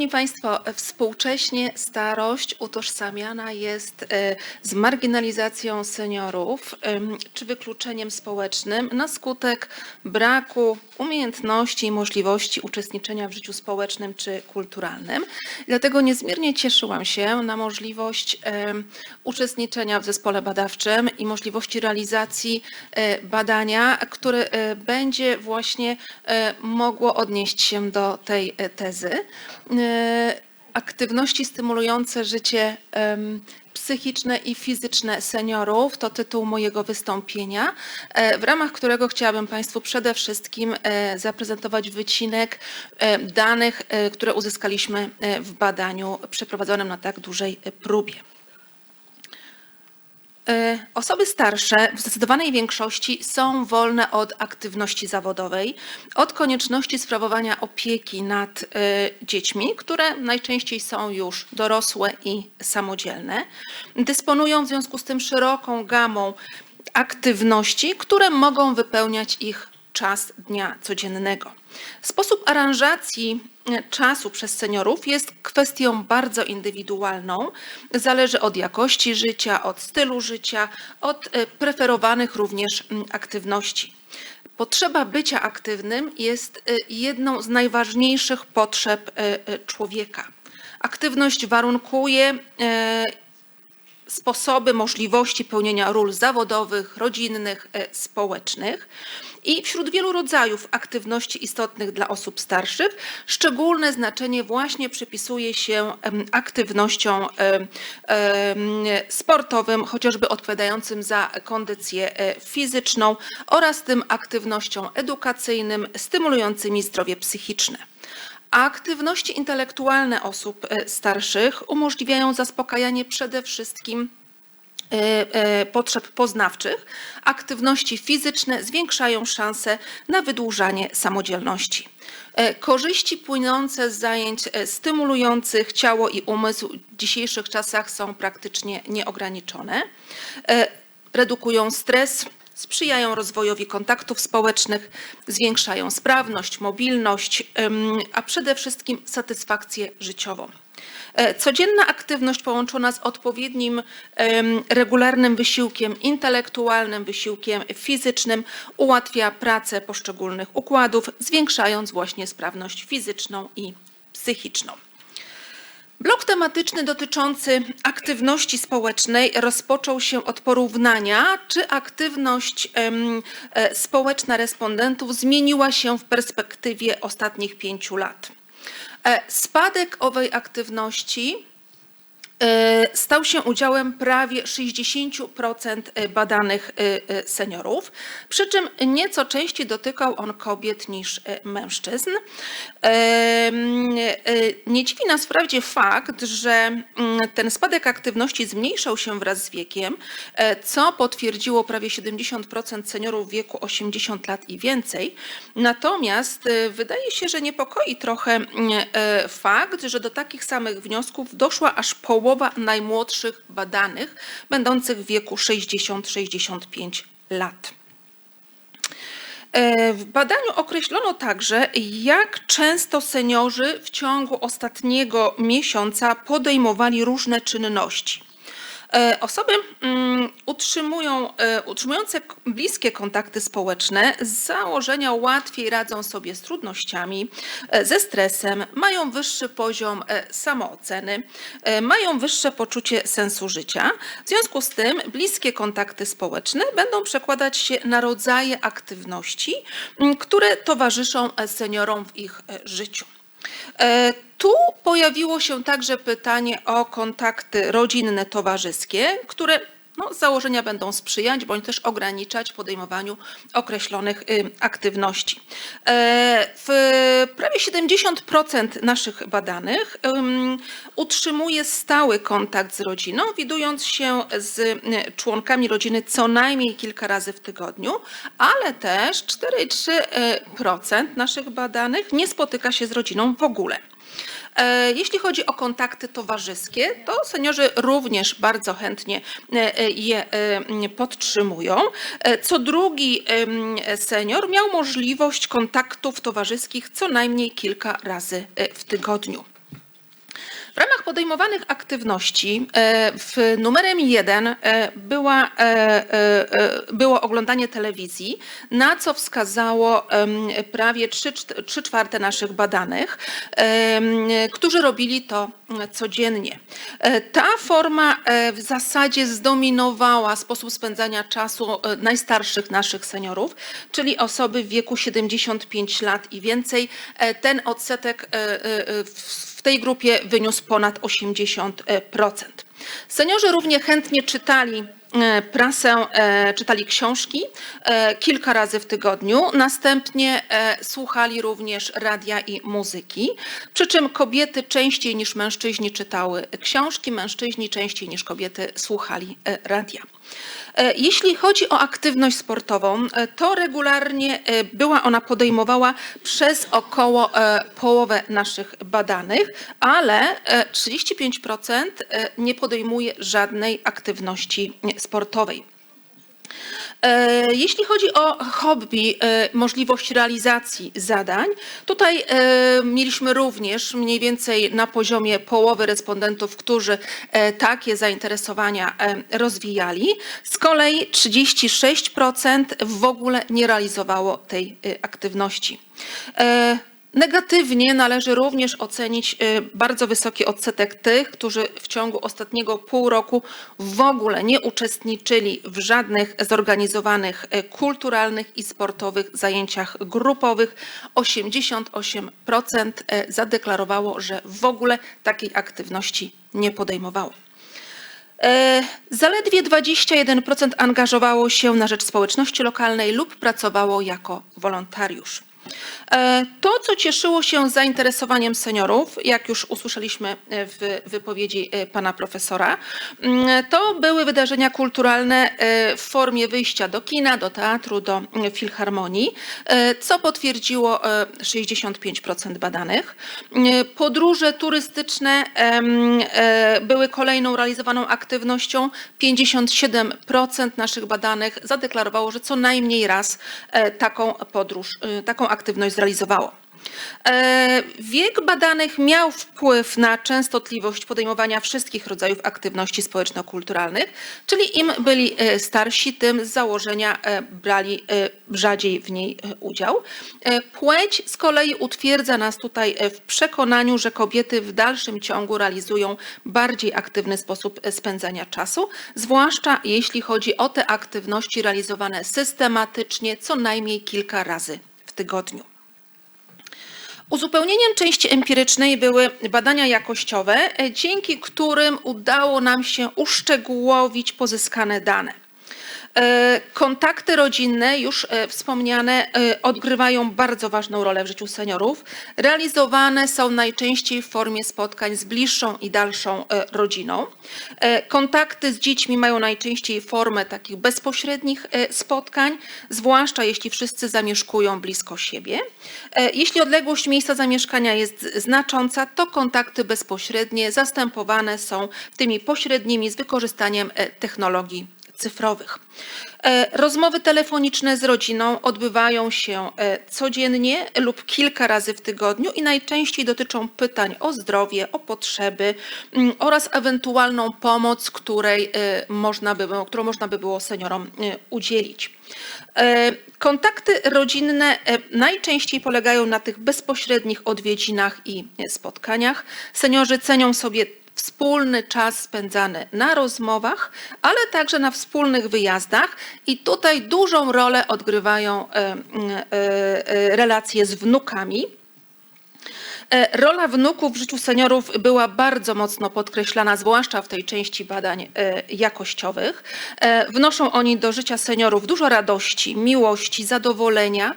Szanowni Państwo, współcześnie starość utożsamiana jest e, z marginalizacją seniorów czy wykluczeniem społecznym na skutek braku umiejętności i możliwości uczestniczenia w życiu społecznym czy kulturalnym. Dlatego niezmiernie cieszyłam się na możliwość uczestniczenia w zespole badawczym i możliwości realizacji e, badania, które e, będzie właśnie mogło odnieść się do tej tezy. E, Aktywności stymulujące życie psychiczne i fizyczne seniorów to tytuł mojego wystąpienia, e, w ramach którego chciałabym Państwu przede wszystkim e, zaprezentować wycinek danych, które uzyskaliśmy w badaniu przeprowadzonym na tak dużej próbie. E, Osoby starsze w zdecydowanej większości są wolne od aktywności zawodowej, od konieczności sprawowania opieki nad e, dziećmi, które najczęściej są już dorosłe i samodzielne. Dysponują w związku z tym szeroką gamą aktywności, które mogą wypełniać ich czas dnia codziennego. Sposób aranżacji e, czasu przez seniorów jest kwestią bardzo indywidualną. Zależy od jakości życia, od stylu życia, od e, preferowanych również aktywności. Potrzeba bycia aktywnym jest e, jedną z najważniejszych potrzeb człowieka. Aktywność warunkuje sposoby, możliwości pełnienia ról zawodowych, rodzinnych, społecznych. I wśród wielu rodzajów aktywności istotnych dla osób starszych szczególne znaczenie właśnie przypisuje się aktywnościom sportowym, chociażby odpowiadającym za kondycję e, fizyczną oraz tym aktywnościom edukacyjnym stymulującymi zdrowie psychiczne. Aktywności intelektualne osób e, starszych umożliwiają zaspokajanie przede wszystkim potrzeb poznawczych. Aktywności fizyczne zwiększają szanse na wydłużanie samodzielności. E, Korzyści płynące z zajęć stymulujących ciało i umysł w dzisiejszych czasach są praktycznie nieograniczone. Redukują stres, sprzyjają rozwojowi kontaktów społecznych, zwiększają sprawność, mobilność, a przede wszystkim satysfakcję życiową. E, Codzienna aktywność połączona z odpowiednim regularnym wysiłkiem intelektualnym, wysiłkiem fizycznym ułatwia pracę poszczególnych układów, zwiększając właśnie sprawność fizyczną i psychiczną. Blok tematyczny dotyczący aktywności społecznej rozpoczął się od porównania, czy aktywność e, społeczna respondentów zmieniła się w perspektywie ostatnich pięciu lat. E, Spadek owej aktywności stał się udziałem prawie 60% badanych e, e, seniorów, przy czym nieco częściej dotykał on kobiet niż e, mężczyzn. E, Nie dziwi nas wprawdzie fakt, że mm, ten spadek aktywności zmniejszał się wraz z wiekiem, e, co potwierdziło prawie 70% seniorów w wieku 80 lat i więcej. Natomiast e, wydaje się, że niepokoi trochę mm, e, fakt, że do takich samych wniosków doszła aż połowa najmłodszych badanych, będących w wieku 60-65 lat. E, W badaniu określono także, jak często seniorzy w ciągu ostatniego miesiąca podejmowali różne czynności. E, Osoby mm, utrzymują, e, utrzymujące bliskie kontakty społeczne z założenia łatwiej radzą sobie z trudnościami, e, ze stresem, mają wyższy poziom samooceny, mają wyższe poczucie sensu życia. W związku z tym bliskie kontakty społeczne będą przekładać się na rodzaje aktywności, które towarzyszą seniorom w ich życiu. E, Tu pojawiło się także pytanie o kontakty rodzinne, towarzyskie, które no, założenia będą sprzyjać bądź też ograniczać podejmowaniu określonych y, aktywności. E, W prawie 70% naszych badanych ym, utrzymuje stały kontakt z rodziną, widując się z y, członkami rodziny co najmniej kilka razy w tygodniu, ale też 4,3% naszych badanych nie spotyka się z rodziną w ogóle. E, Jeśli chodzi o kontakty towarzyskie, to seniorzy również bardzo chętnie e, e, je podtrzymują. Co drugi senior miał możliwość kontaktów towarzyskich co najmniej kilka razy w tygodniu. W ramach podejmowanych aktywności e, w numerem jeden e, była, e, było oglądanie telewizji, na co wskazało prawie 3, 3 czwarte naszych badanych, którzy robili to codziennie. Ta forma w zasadzie zdominowała sposób spędzania czasu najstarszych naszych seniorów, czyli osoby w wieku 75 lat i więcej. Ten odsetek w w tej grupie wyniósł ponad 80%. Seniorzy równie chętnie czytali e, prasę, e, czytali książki e, kilka razy w tygodniu. Następnie e, słuchali również radia i muzyki. Przy czym kobiety częściej niż mężczyźni czytały książki, mężczyźni częściej niż kobiety słuchali e, radia. E, Jeśli chodzi o aktywność sportową, e, to regularnie e, była ona podejmowała przez około połowę naszych badanych, ale e, 35% e, nie podejmuje żadnej aktywności sportowej. E, Jeśli chodzi o hobby, e, możliwość realizacji zadań, tutaj e, mieliśmy również mniej więcej na poziomie połowy respondentów, którzy takie zainteresowania rozwijali. Z kolei 36% w ogóle nie realizowało tej aktywności. Negatywnie należy również ocenić y, bardzo wysoki odsetek tych, którzy w ciągu ostatniego pół roku w ogóle nie uczestniczyli w żadnych zorganizowanych y, kulturalnych i sportowych zajęciach grupowych. 88% y, zadeklarowało, że w ogóle takiej aktywności nie podejmowało. Zaledwie 21% angażowało się na rzecz społeczności lokalnej lub pracowało jako wolontariusz. E, To, co cieszyło się zainteresowaniem seniorów, jak już usłyszeliśmy e, w wypowiedzi e, pana profesora, mm, to były wydarzenia kulturalne w formie wyjścia do kina, do teatru, do filharmonii, co potwierdziło e, 65% badanych. Podróże turystyczne były kolejną realizowaną aktywnością. 57% naszych badanych zadeklarowało, że co najmniej raz taką podróż, taką aktywność zrealizowało. E, Wiek badanych miał wpływ na częstotliwość podejmowania wszystkich rodzajów aktywności społeczno-kulturalnych, czyli im byli e, starsi, tym z założenia e, brali rzadziej w niej udział. Płeć z kolei utwierdza nas tutaj w przekonaniu, że kobiety w dalszym ciągu realizują bardziej aktywny sposób spędzania czasu, zwłaszcza jeśli chodzi o te aktywności realizowane systematycznie co najmniej kilka razy tygodniu. Uzupełnieniem części empirycznej były badania jakościowe, dzięki którym udało nam się uszczegółowić pozyskane dane. E, Kontakty rodzinne, już e, wspomniane, e, odgrywają bardzo ważną rolę w życiu seniorów. Realizowane są najczęściej w formie spotkań z bliższą i dalszą rodziną. Kontakty z dziećmi mają najczęściej formę takich bezpośrednich spotkań, zwłaszcza jeśli wszyscy zamieszkują blisko siebie. Jeśli odległość miejsca zamieszkania jest znacząca, to kontakty bezpośrednie zastępowane są tymi pośrednimi z wykorzystaniem technologii cyfrowych. E, Rozmowy telefoniczne z rodziną odbywają się e, codziennie lub kilka razy w tygodniu i najczęściej dotyczą pytań o zdrowie, o potrzeby mm, oraz ewentualną pomoc, której e, można by, którą można by było seniorom udzielić. Kontakty rodzinne najczęściej polegają na tych bezpośrednich odwiedzinach i spotkaniach. Seniorzy cenią sobie wspólny czas spędzany na rozmowach, ale także na wspólnych wyjazdach i tutaj dużą rolę odgrywają e, e, e, relacje z wnukami. E, Rola wnuków w życiu seniorów była bardzo mocno podkreślana, zwłaszcza w tej części badań e, jakościowych. E, Wnoszą oni do życia seniorów dużo radości, miłości, zadowolenia,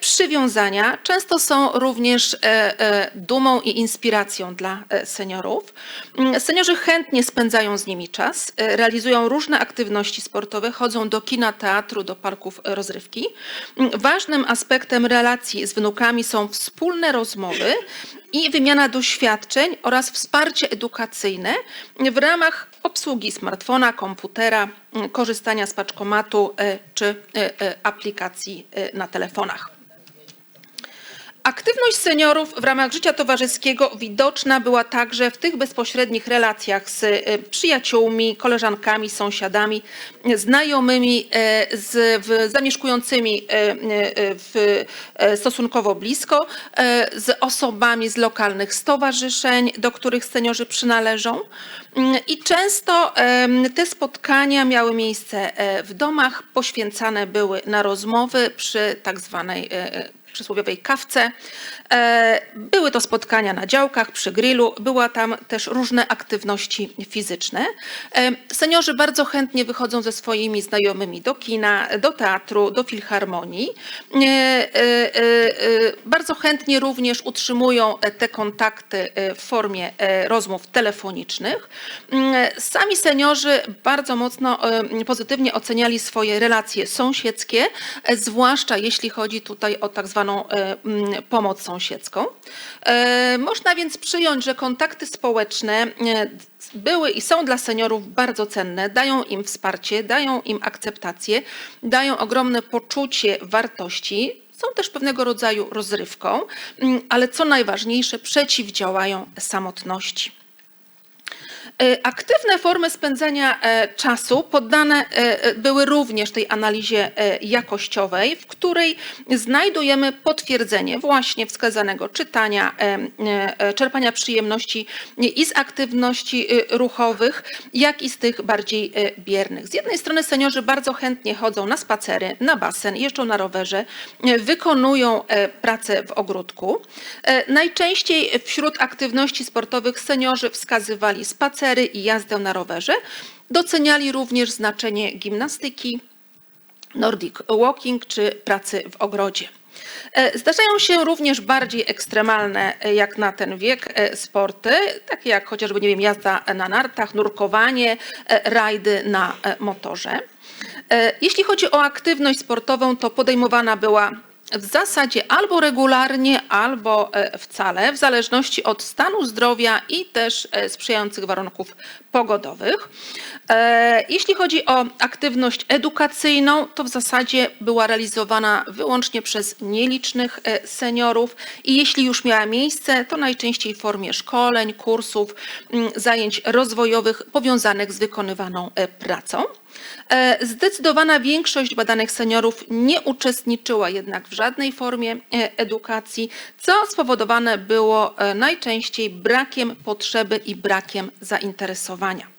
przywiązania. Często są również dumą i inspiracją dla seniorów. Mm, Seniorzy chętnie spędzają z nimi czas, realizują różne aktywności sportowe, chodzą do kina, teatru, do parków rozrywki. Mm, Ważnym aspektem relacji z wnukami są wspólne rozmowy i wymiana doświadczeń oraz wsparcie edukacyjne w ramach obsługi smartfona, komputera, korzystania z paczkomatu e, czy e, e, aplikacji na telefonach. Aktywność seniorów w ramach życia towarzyskiego widoczna była także w tych bezpośrednich relacjach z e, przyjaciółmi, koleżankami, sąsiadami, znajomymi, e, z, zamieszkującymi e, w, stosunkowo blisko, z osobami z lokalnych stowarzyszeń, do których seniorzy przynależą. Mm, I często te spotkania miały miejsce w domach, poświęcane były na rozmowy przy tak zwanej przysłowiowej kawce. E, Były to spotkania na działkach, przy grillu, była tam też różne aktywności fizyczne. E, Seniorzy bardzo chętnie wychodzą ze swoimi znajomymi do kina, do teatru, do filharmonii. E, Bardzo chętnie również utrzymują te kontakty w formie rozmów telefonicznych. Mm, Sami seniorzy bardzo mocno pozytywnie oceniali swoje relacje sąsiedzkie, zwłaszcza jeśli chodzi tutaj o tak zwaną mm, pomoc sąsiedzką. E, Można więc przyjąć, że kontakty społeczne e, były i są dla seniorów bardzo cenne, dają im wsparcie, dają im akceptację, dają ogromne poczucie wartości, są też pewnego rodzaju rozrywką, mm, ale co najważniejsze, przeciwdziałają samotności. E, Aktywne formy spędzania e, czasu poddane e, były również tej analizie jakościowej, w której znajdujemy potwierdzenie właśnie wskazanego czytania, czerpania przyjemności i z aktywności ruchowych, jak i z tych bardziej biernych. Z jednej strony seniorzy bardzo chętnie chodzą na spacery, na basen, jeżdżą na rowerze, wykonują pracę w ogródku. Najczęściej wśród aktywności sportowych seniorzy wskazywali spacery i jazdę na rowerze. Doceniali również znaczenie gimnastyki, nordic walking czy pracy w ogrodzie. E, Zdarzają się również bardziej ekstremalne, e, jak na ten wiek, e, sporty, takie jak chociażby, nie wiem, jazda na nartach, nurkowanie, rajdy na motorze. Jeśli chodzi o aktywność sportową, to podejmowana była w zasadzie albo regularnie, albo e, wcale, w zależności od stanu zdrowia i też e, sprzyjających warunków pogodowych. E, Jeśli chodzi o aktywność edukacyjną, to w zasadzie była realizowana wyłącznie przez nielicznych e, seniorów i jeśli już miała miejsce, to najczęściej w formie szkoleń, kursów, m, zajęć rozwojowych powiązanych z wykonywaną e, pracą. Zdecydowana większość badanych seniorów nie uczestniczyła jednak w żadnej formie edukacji, co spowodowane było najczęściej brakiem potrzeby i brakiem zainteresowania.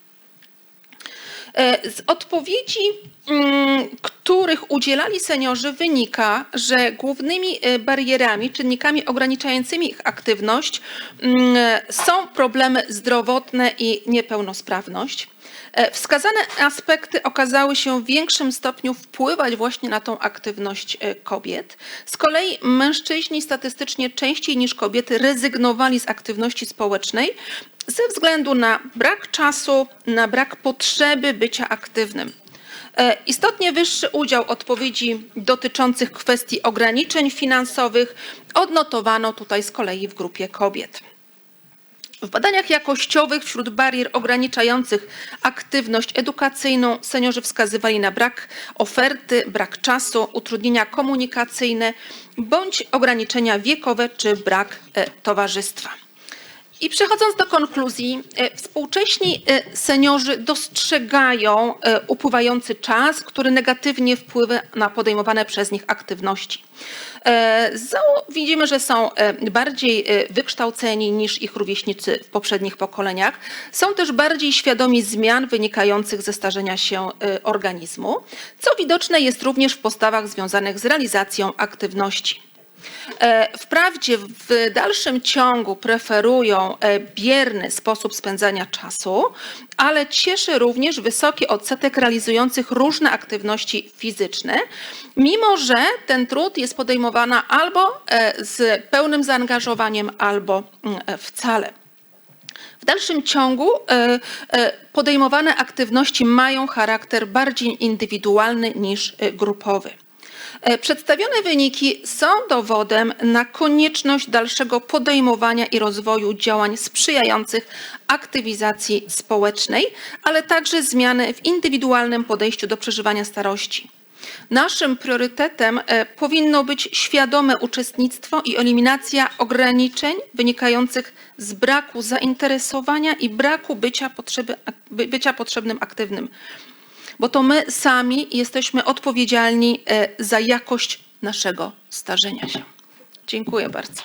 E, Z odpowiedzi, mm, których udzielali seniorzy, wynika, że głównymi e, barierami, czynnikami ograniczającymi ich aktywność mm, są problemy zdrowotne i niepełnosprawność. E, Wskazane aspekty okazały się w większym stopniu wpływać właśnie na tą aktywność e, kobiet. Z kolei mężczyźni statystycznie częściej niż kobiety rezygnowali z aktywności społecznej ze względu na brak czasu, na brak potrzeby bycia aktywnym. E, Istotnie wyższy udział odpowiedzi dotyczących kwestii ograniczeń finansowych odnotowano tutaj z kolei w grupie kobiet. W badaniach jakościowych wśród barier ograniczających aktywność edukacyjną seniorzy wskazywali na brak oferty, brak czasu, utrudnienia komunikacyjne bądź ograniczenia wiekowe czy brak e, towarzystwa. I przechodząc do konkluzji, e, współcześni e, seniorzy dostrzegają e, upływający czas, który negatywnie wpływa na podejmowane przez nich aktywności. Widzimy, że są bardziej wykształceni niż ich rówieśnicy w poprzednich pokoleniach. Są też bardziej świadomi zmian wynikających ze starzenia się organizmu, co widoczne jest również w postawach związanych z realizacją aktywności. E, Wprawdzie w dalszym ciągu preferują e, bierny sposób spędzania czasu, ale cieszy również wysoki odsetek realizujących różne aktywności fizyczne, mimo że ten trud jest podejmowany albo e, z pełnym zaangażowaniem, albo mm, wcale. W dalszym ciągu podejmowane aktywności mają charakter bardziej indywidualny niż grupowy. E, Przedstawione wyniki są dowodem na konieczność dalszego podejmowania i rozwoju działań sprzyjających aktywizacji społecznej, ale także zmiany w indywidualnym podejściu do przeżywania starości. Naszym priorytetem e, powinno być świadome uczestnictwo i eliminacja ograniczeń wynikających z braku zainteresowania i braku bycia, potrzeby, by- bycia potrzebnym aktywnym, bo to my sami jesteśmy odpowiedzialni e, za jakość naszego starzenia się. Dziękuję bardzo.